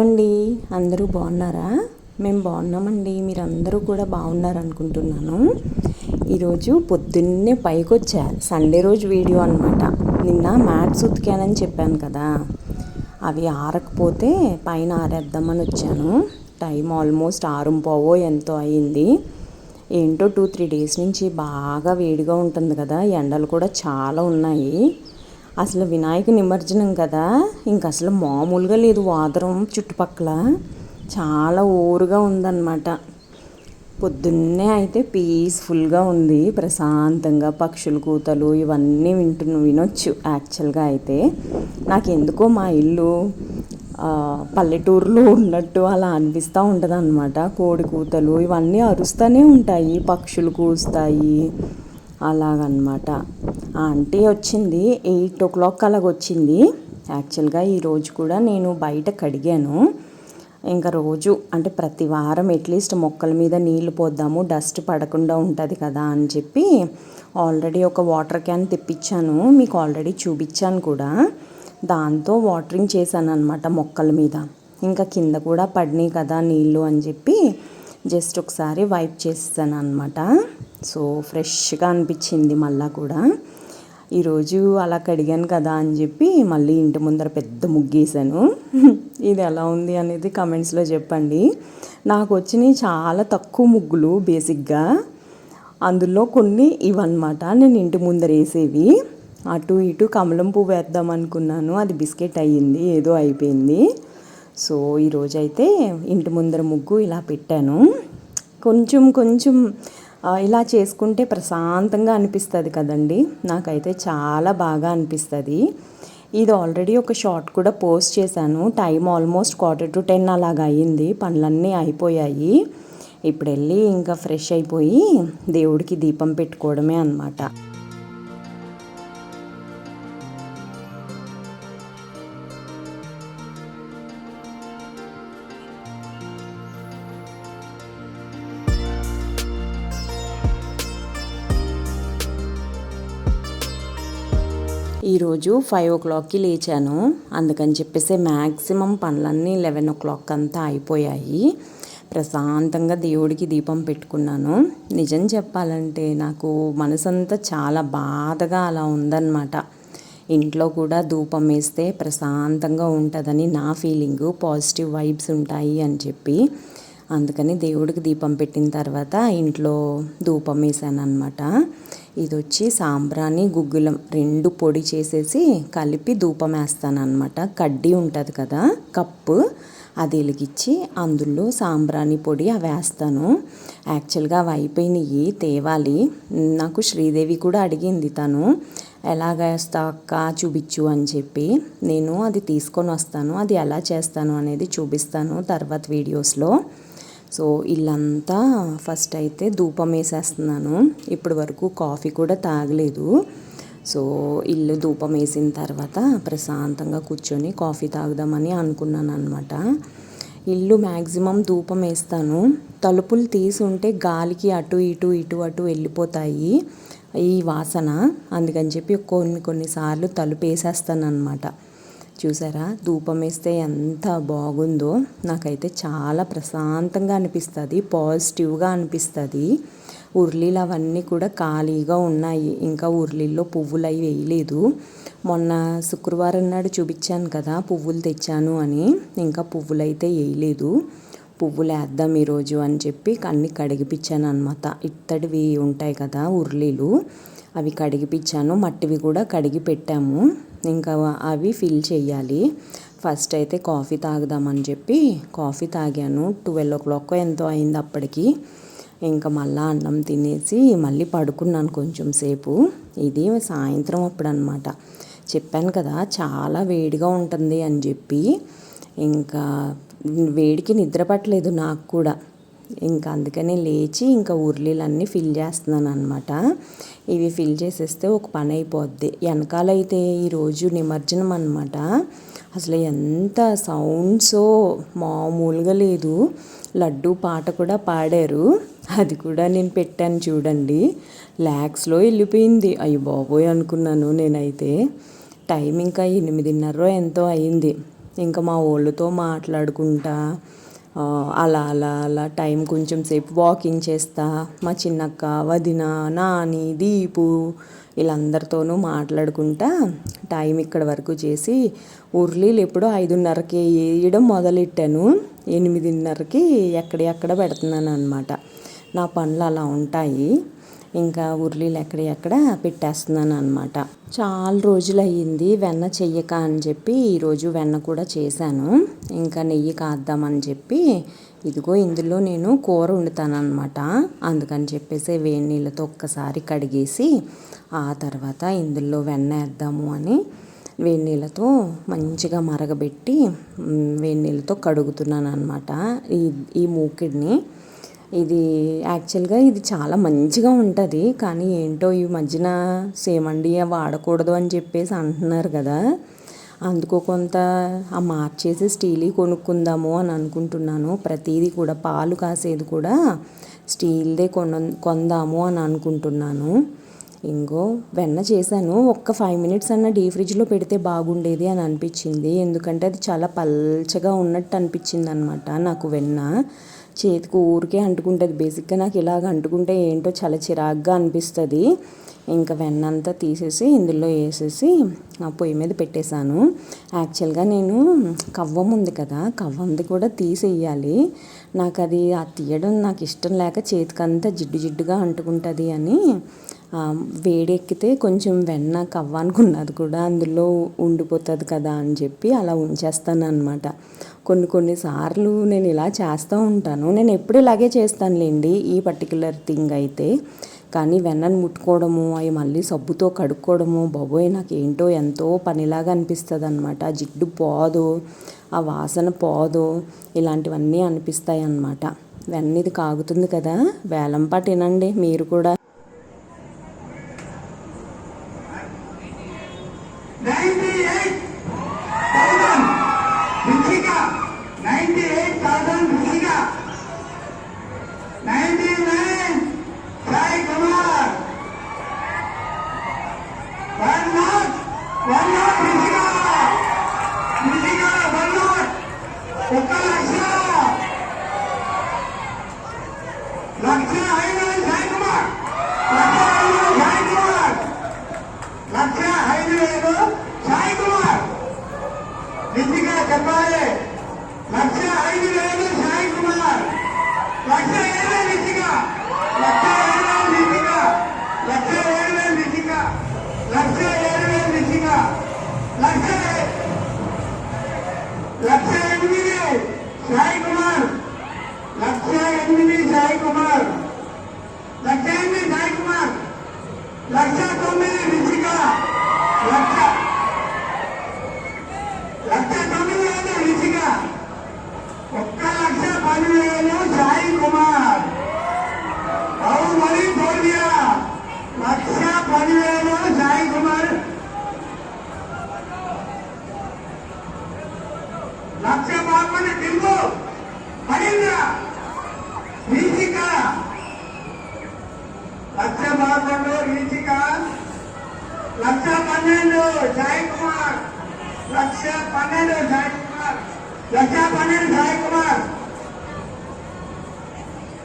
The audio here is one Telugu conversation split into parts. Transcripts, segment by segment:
అండి. అందరూ బాగున్నారా? మేము బాగున్నామండి. మీరు అందరూ కూడా బాగున్నారు అనుకుంటున్నాను ఈరోజు పొద్దున్నే పైకి వచ్చా సండే రోజు వీడియో అనమాట నిన్న మ్యాట్స్ ఉతికానని చెప్పాను కదా. అవి ఆరకపోతే పైన ఆరేద్దామని వచ్చాను. టైం ఆల్మోస్ట్ ఆరుంపోవో ఎంతో అయింది. ఏంటో టూ త్రీ డేస్ నుంచి బాగా వేడిగా ఉంటుంది కదా. ఎండలు కూడా చాలా ఉన్నాయి. అసలు వినాయక నిమజ్జనం కదా? ఇంక అసలు మామూలుగా లేదు వాదరం చుట్టుపక్కల. చాలా ఊరుగా ఉందన్నమాట. పొద్దున్నే అయితే పీస్ఫుల్గా ఉంది. ప్రశాంతంగా పక్షుల కూతలు ఇవన్నీ వింటున్న వినొచ్చు యాక్చువల్గా అయితే. నాకు ఎందుకో మా ఇల్లు పల్లెటూరులో ఉన్నట్టు అలా అనిపిస్తూ ఉంటుంది అనమాట కోడి కూతలు ఇవన్నీ అరుస్తూనే ఉంటాయి. పక్షులు కూస్తాయి. అలాగనమాట. ఆంటీ వచ్చింది ఎయిట్ ఓ క్లాక్ అలాగ వచ్చింది. యాక్చువల్గా ఈరోజు కూడా నేను బయట కడిగాను. ఇంకా రోజు అంటే ప్రతి వారం అట్లీస్ట్ మొక్కల మీద నీళ్ళు పోద్దాము డస్ట్ పడకుండా ఉంటుంది కదా అని చెప్పి ఆల్రెడీ ఒక వాటర్ క్యాన్ తెప్పించాను. మీకు ఆల్రెడీ చూపించాను కూడా. దాంతో వాటరింగ్ చేశాను అనమాట మొక్కల మీద. ఇంకా కింద కూడా పడినాయి కదా నీళ్ళు అని చెప్పి జస్ట్ ఒకసారి వైప్ చేస్తాను అనమాట సో ఫ్రెష్గా అనిపించింది మళ్ళా కూడా. ఈరోజు అలా కడిగాను కదా అని చెప్పి మళ్ళీ ఇంటి ముందర పెద్ద ముగ్గేసాను ఇది ఎలా ఉంది అనేది కమెంట్స్లో చెప్పండి. నాకు వచ్చినాయి చాలా తక్కువ ముగ్గులు బేసిక్గా. అందులో కొన్ని ఇవన్నమాట. నేను ఇంటి ముందర వేసేవి. అటు ఇటు కమలం పువ్వు వేద్దాం అనుకున్నాను. అది బిస్కెట్ అయ్యింది ఏదో అయిపోయింది. సో ఈరోజైతే ఇంటి ముందర ముగ్గు ఇలా పెట్టాను. కొంచెం కొంచెం ఇలా చేసుకుంటే ప్రశాంతంగా అనిపిస్తుంది కదండి. నాకైతే చాలా బాగా అనిపిస్తుంది. ఇది ఆల్రెడీ ఒక షార్ట్ కూడా పోస్ట్ చేశాను. Time almost quarter to ten అలాగా అయ్యింది. పనులన్నీ అయిపోయాయి. ఇప్పుడు వెళ్ళి ఇంకా ఫ్రెష్ అయిపోయి దేవుడికి దీపం పెట్టుకోవడమే అనమాట ఈరోజు ఫైవ్ ఓ క్లాక్కి లేచాను. అందుకని చెప్పేసి మ్యాక్సిమం పనులన్నీ లెవెన్ ఓ క్లాక్ అంతా అయిపోయాయి. ప్రశాంతంగా దేవుడికి దీపం పెట్టుకున్నాను. నిజం చెప్పాలంటే నాకు మనసంతా చాలా బాధగా అలా ఉందన్నమాట. ఇంట్లో కూడా ధూపం వేస్తే ప్రశాంతంగా ఉంటుందని నా ఫీలింగు పాజిటివ్ వైబ్స్ ఉంటాయి అని చెప్పి. అందుకని దేవుడికి దీపం పెట్టిన తర్వాత ఇంట్లో ధూపం వేసాను అనమాట ఇది వచ్చి సాంబ్రాణి గుగ్గులం రెండు పొడి చేసేసి కలిపి ధూపం వేస్తాను అనమాట కడ్డీ ఉంటుంది కదా కప్పు. అది వెలిగించి అందులో సాంబ్రాణి పొడి అవి వేస్తాను. యాక్చువల్గా అవి అయిపోయినాయి తేవాలి. నాకు శ్రీదేవి కూడా అడిగింది తను ఎలాగ వేస్తా అక్క? చూపించు అని చెప్పి. నేను అది తీసుకొని వస్తాను. అది ఎలా చేస్తాను అనేది చూపిస్తాను తర్వాత వీడియోస్లో. సో ఇల్లంతా ఫస్ట్ అయితే ధూపం వేసేస్తున్నాను. ఇప్పటి వరకు కాఫీ కూడా తాగలేదు. సో ఇల్లు ధూపం వేసిన తర్వాత ప్రశాంతంగా కూర్చొని కాఫీ తాగుదామని అనుకున్నాను అనమాట ఇల్లు మ్యాక్సిమం ధూపం వేస్తాను. తలుపులు తీసి ఉంటే గాలికి అటు ఇటు ఇటు అటు వెళ్ళిపోతాయి ఈ వాసన. అందుకని చెప్పి కొన్ని కొన్నిసార్లు తలుపు వేసేస్తాను అనమాట చూసారా? ధూపం వేస్తే ఎంత బాగుందో. నాకైతే చాలా ప్రశాంతంగా అనిపిస్తుంది పాజిటివ్గా అనిపిస్తుంది. ఉర్లీలు అవన్నీ కూడా ఖాళీగా ఉన్నాయి. ఇంకా ఉర్లీల్లో పువ్వులు అవి వేయలేదు. మొన్న శుక్రవారం నాడు చూపించాను కదా పువ్వులు తెచ్చాను అని. ఇంకా పువ్వులు అయితే వేయలేదు. పువ్వులు వేద్దాం ఈరోజు అని చెప్పి అన్ని కడిగిపించాను అనమాట ఇత్తడివి ఉంటాయి కదా ఉర్లీలు. అవి కడిగిపించాను మట్టివి కూడా కడిగి పెట్టాము ఇంకా అవి ఫిల్ చేయాలి ఫస్ట్ అయితే కాఫీ తాగుదామని చెప్పి కాఫీ తాగాను. ట్వెల్వ్ ఓ క్లాక్ ఎంతో అయింది అప్పటికి. ఇంకా మళ్ళీ అన్నం తినేసి మళ్ళీ పడుకున్నాను కొంచెం సేపు. ఇది సాయంత్రం అప్పుడు అనమాట చెప్పాను కదా చాలా వేడిగా ఉంటుంది అని చెప్పి. ఇంకా వేడికి నిద్ర పట్టలేదు నాకు కూడా. ఇంకా అందుకని లేచి ఇంకా ఉర్లీలన్నీ ఫిల్ చేస్తున్నాను అనమాట ఇవి ఫిల్ చేసేస్తే ఒక పని అయిపోద్ది. వెనకాలైతే ఈరోజు నిమజ్జనం అనమాట అసలు ఎంత సౌండ్సో మామూలుగా లేదు. లడ్డు పాట కూడా పాడారు. అది కూడా నేను పెట్టాను చూడండి. ల్యాక్స్లో వెళ్ళిపోయింది. అయ్యి బాబోయ్ అనుకున్నాను నేనైతే. టైం ఇంకా ఎనిమిదిన్నర ఎంతో అయింది. ఇంకా మా వాళ్ళతో మాట్లాడుకుంటా అలా అలా అలా టైం కొంచెం సేపు వాకింగ్ చేస్తా. మా చిన్నక్క వదిన నాని దీపు వీళ్ళందరితోనూ మాట్లాడుకుంటా. టైం ఇక్కడ వరకు చేసి ఉర్లీలు ఎప్పుడో ఐదున్నరకి వేయడం మొదలెట్టాను. ఎనిమిదిన్నరకి ఎక్కడెక్కడ పెడుతున్నాను అనమాట నా పనులు అలా ఉంటాయి. ఇంకా ఉర్లీలు ఎక్కడ ఎక్కడ పెట్టేస్తున్నాను అనమాట చాలా రోజులు అయ్యింది వెన్న చెయ్యక అని చెప్పి ఈరోజు వెన్న కూడా చేశాను. ఇంకా నెయ్యి కాద్దామని చెప్పి ఇదిగో ఇందులో నేను కూర వండుతానమాట అందుకని చెప్పేసి వేడి నీళ్ళతో ఒక్కసారి కడిగేసి ఆ తర్వాత ఇందులో వెన్న వేద్దాము అని వేడి నీళ్ళతో మంచిగా మరగబెట్టి వేడి నీళ్ళతో కడుగుతున్నాను అనమాట ఈ ఈ మూకిడిని ఇది యాక్చువల్గా ఇది చాలా మంచిగా ఉంటుంది. కానీ ఏంటో ఈ మధ్యన సేమండి వాడకూడదు అని చెప్పేసి అంటున్నారు కదా. అందుకో కొంత ఆ మార్చేసి స్టీల్ కొనుక్కుందాము అని అనుకుంటున్నాను. ప్రతిదీ కూడా పాలు కాసేది కూడా స్టీల్దే కొన కొందాము అని అనుకుంటున్నాను. ఇంకో వెన్న చేశాను. ఒక్క ఫైవ్ మినిట్స్ అన్న డీ ఫ్రిడ్జ్లో పెడితే బాగుండేది అని అనిపించింది. ఎందుకంటే అది చాలా పల్చగా ఉన్నట్టు అనిపించింది అనమాట నాకు వెన్న. చేతికి ఊరికే అంటుకుంటుంది. బేసిక్గా నాకు ఇలాగ అంటుకుంటే ఏంటో చాలా చిరాగ్గా అనిపిస్తుంది. ఇంకా వెన్నంతా తీసేసి ఇందులో వేసేసి ఆ పొయ్యి మీద పెట్టేశాను. యాక్చువల్గా నేను కవ్వం ఉంది కదా కవ్వంది కూడా తీసేయాలి. నాకు అది ఆ తీయడం నాకు ఇష్టం లేక చేతికంతా జిడ్డు జిడ్డుగా అంటుకుంటుంది అని వేడెక్కితే కొంచెం వెన్న కవ్వానుకున్నది కూడా అందులో ఉండిపోతుంది కదా అని చెప్పి అలా ఉంచేస్తాను అనమాట కొన్ని కొన్నిసార్లు నేను ఇలా చేస్తూ ఉంటాను. నేను ఎప్పుడు ఇలాగే చేస్తానులేండి ఈ పర్టికులర్ థింగ్ అయితే. కానీ వెన్నను ముట్టుకోవడము అవి మళ్ళీ సబ్బుతో కడుక్కోవడము బాబోయ్ నాకు ఏంటో ఎంతో పనిలాగా అనిపిస్తుంది అనమాట ఆ జిడ్డు పోదు ఆ వాసన పోదు ఇలాంటివన్నీ అనిపిస్తాయి అన్నమాట వెన్న ఇది కాగుతుంది కదా వేలంపాటు వినండి మీరు కూడా ninety-eight thousand Ruchika, ninety-eight thousand Ruchika, ninety-nine Sai Kumar, one lakh, one lakh Ruchika, Ruchika, one lakh, ఒక్క లక్ష లక్ష ఐదు సాయి కుమార్ లక్ష ఐదు సాయి కుమార్ లక్ష ఐదు వేలు సాయి కుమార్ నిధిగా చెప్పాలి లక్ష ఐదు వేలు సాయి కుమార్ లక్ష ఏడు వేలు నిధిగా లక్ష ఏడు వేలు నిధిగా లక్ష ఏడు వేలు నిధిగా లక్ష ఏడు వేలు నిధిగా లక్ష లక్ష ఎనిమిది సాయి కుమార్ లక్ష ఎనిమిది సాయి కుమార్ లక్ష ఎనిమిది సాయి కుమార్ లక్ష తొమ్మిది రిషిక లక్ష లక్ష తొమ్మిది వేలు రిషిక ఒక్క లక్ష పదివేలు సాయి కుమార్ అవు మరి తోడియా లక్ష పదివేలు సాయి కుమార్ లక్ష బాగుంది టింబు పడిందా రిషిక లక్ష పదకొండు రీచిక లక్ష పన్నెండు సాయి కుమార్ లక్ష పన్నెండు సాయి కుమార్ లక్ష పన్నెండు సాయి కుమార్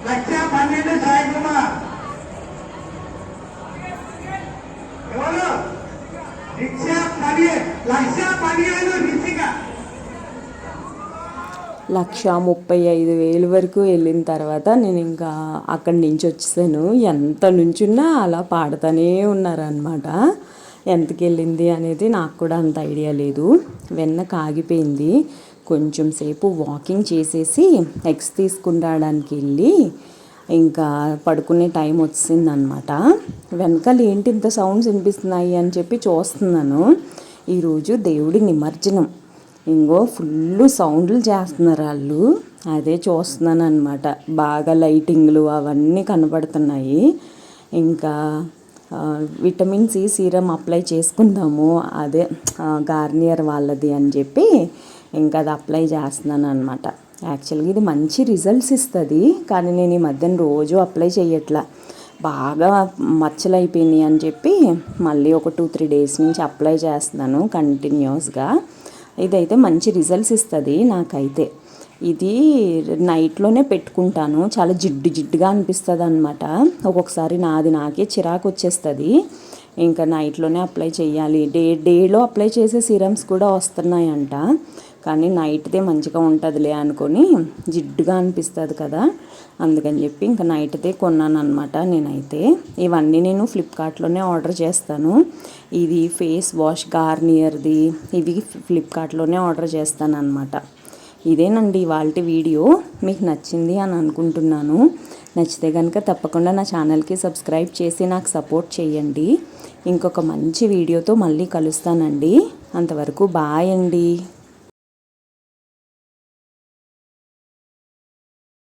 లక్ష పన్నెండు సాయి కుమార్ ఎవరు? లక్ష పది లక్ష పదిహేను రిషిక. లక్ష ముప్పై ఐదు వేలు వరకు వెళ్ళిన తర్వాత నేను ఇంకా అక్కడి నుంచి వచ్చేసాను. ఎంత నుంచున్నా అలా పాడుతూనే ఉన్నారనమాట ఎంతకి వెళ్ళింది అనేది నాకు కూడా అంత ఐడియా లేదు. వెన్న కాగిపోయింది. కొంచెం సేపు వాకింగ్ చేసేసి ఎగ్స్ తీసుకుని రావడానికి వెళ్ళి ఇంకా పడుకునే టైం వచ్చిందనమాట వెనకాల ఏంటి ఇంత సౌండ్స్ వినిపిస్తున్నాయి అని చెప్పి చూస్తున్నాను. ఈరోజు దేవుడి నిమజ్జనం. ఇంకో ఫుల్ సౌండ్లు చేస్తున్నారు వాళ్ళు. అదే చూస్తున్నాను అనమాట బాగా లైటింగ్లు అవన్నీ కనబడుతున్నాయి ఇంకా విటమిన్ సి సీరం అప్లై చేసుకుందాము అదే గార్నియర్ వాళ్ళది అని చెప్పి ఇంకా అది అప్లై చేస్తున్నాను అనమాట యాక్చువల్గా ఇది మంచి రిజల్ట్స్ ఇస్తుంది కానీ నేను ఈ మధ్యన రోజు అప్లై చేయట్లా బాగా మచ్చలు అయిపోయినాయి అని చెప్పి మళ్ళీ ఒక టూ త్రీ డేస్ నుంచి అప్లై చేస్తున్నాను కంటిన్యూస్గా. ఇదైతే మంచి రిజల్ట్స్ ఇస్తుంది నాకైతే. ఇది నైట్లోనే పెట్టుకుంటాను. చాలా జిడ్డు జిడ్డుగా అనిపిస్తుంది అనమాట ఒక్కొక్కసారి నాది నాకే చిరాకు వచ్చేస్తుంది. ఇంకా నైట్లోనే అప్లై చేయాలి డే డేలో అప్లై చేసే సిరమ్స్ కూడా వస్తున్నాయంట. కానీ నైట్దే మంచిగా ఉంటుందిలే అనుకొని జిడ్డుగా అనిపిస్తుంది కదా. అందుకని చెప్పి ఇంకా నైట్దే కొన్నాను అనమాట నేనైతే. ఇవన్నీ నేను ఫ్లిప్కార్ట్లోనే ఆర్డర్ చేస్తాను. ఇది ఫేస్ వాష్ గార్నియర్ది. ఇవి ఫ్లిప్కార్ట్లోనే ఆర్డర్ చేస్తాను అనమాట ఇదేనండి వాళ్ళ వీడియో. మీకు నచ్చింది అని అనుకుంటున్నాను. నచ్చితే కనుక తప్పకుండా నా ఛానల్కి సబ్స్క్రైబ్ చేసి నాకు సపోర్ట్ చేయండి. ఇంకొక మంచి వీడియోతో మళ్ళీ కలుస్తానండి. అంతవరకు బాయ్ అండి.